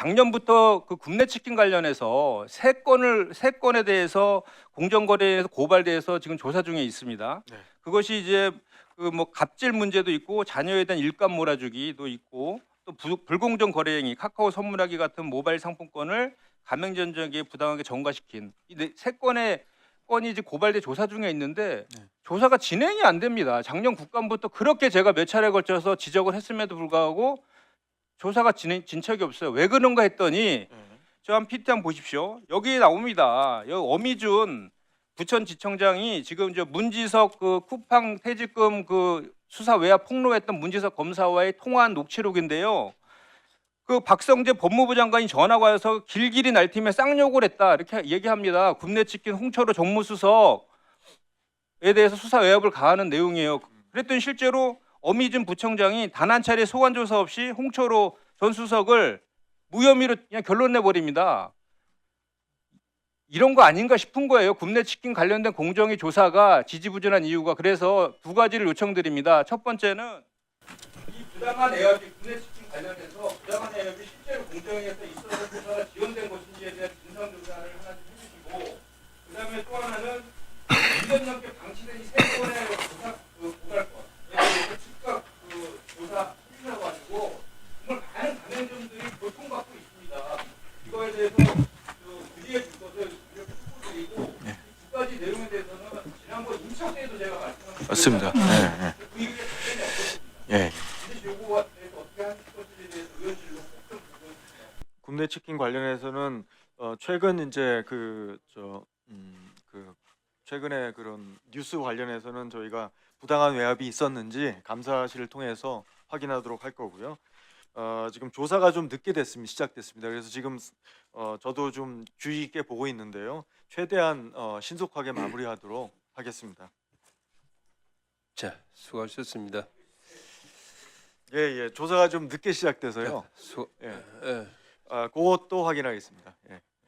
작년부터 그 굽네 치킨 관련해서 세 건을 세 건에 대해서 공정거래에서 고발돼서 지금 조사 중에 있습니다. 네. 그것이 이제 그 뭐 갑질 문제도 있고 자녀에 대한 일감 몰아주기도 있고 또 부- 불공정 거래 행위, 카카오 선물하기 같은 모바일 상품권을 가맹점에게 부당하게 전가시킨 이세 건의 건이 이제 고발돼 조사 중에 있는데 네. 조사가 진행이 안 됩니다. 작년 국감부터 그렇게 제가 몇 차례 걸쳐서 지적을 했음에도 불구하고 조사가 진행, 진척이 없어요. 왜 그런가 했더니 네. 저한 PT 한번 보십시오. 여기 나옵니다. 여기 어미준 부천지청장이 지금 저 문지석 그 쿠팡 퇴직금 그 수사 외압 폭로했던 문지석 검사와의 통화한 녹취록인데요. 그 박성재 법무부 장관이 전화가 와서 길길이 날팀에 쌍욕을 했다 이렇게 얘기합니다. 굽네치킨 홍철호 정무수석에 대해서 수사 외압을 가하는 내용이에요. 그랬더니 실제로 어미준 부청장이 단 한 차례 소관 조사 없이 홍철호 전 수석을 무혐의로 그냥 결론 내버립니다. 이런 거 아닌가 싶은 거예요. 굽네 치킨 관련된 공정위 조사가 지지부진한 이유가 그래서 두 가지를 요청드립니다. 첫 번째는 이 부당한 애협이 굽네 치킨 관련해서 부당한 애협이 실제로 공정위에서 있어서 조사가 지연된 것인지에 대한 진상 조사를 하나 좀 해주시고 그다음에 또 하나는 1년 넘게 방치된 이세 건의 조사 그 원실로 꼭좀 보고 굽네 치킨 관련해서는 어, 최근 이제 그저그 최근에 그런 뉴스 관련해서는 저희가 부당한 외압이 있었는지 감사실을 통해서 확인하도록 할 거고요. 어, 지금 조사가 좀 늦게 됐습니다. 시작됐습니다. 그래서 지금 어, 저도 좀 주의 있게 보고 있는데요. 최대한 어, 신속하게 마무리하도록 하겠습니다. 자, 수고하셨습니다. 예, 예. 조사가 좀 늦게 시작돼서요. 수, 예. 예, 아, 그것도 확인하겠습니다. 예.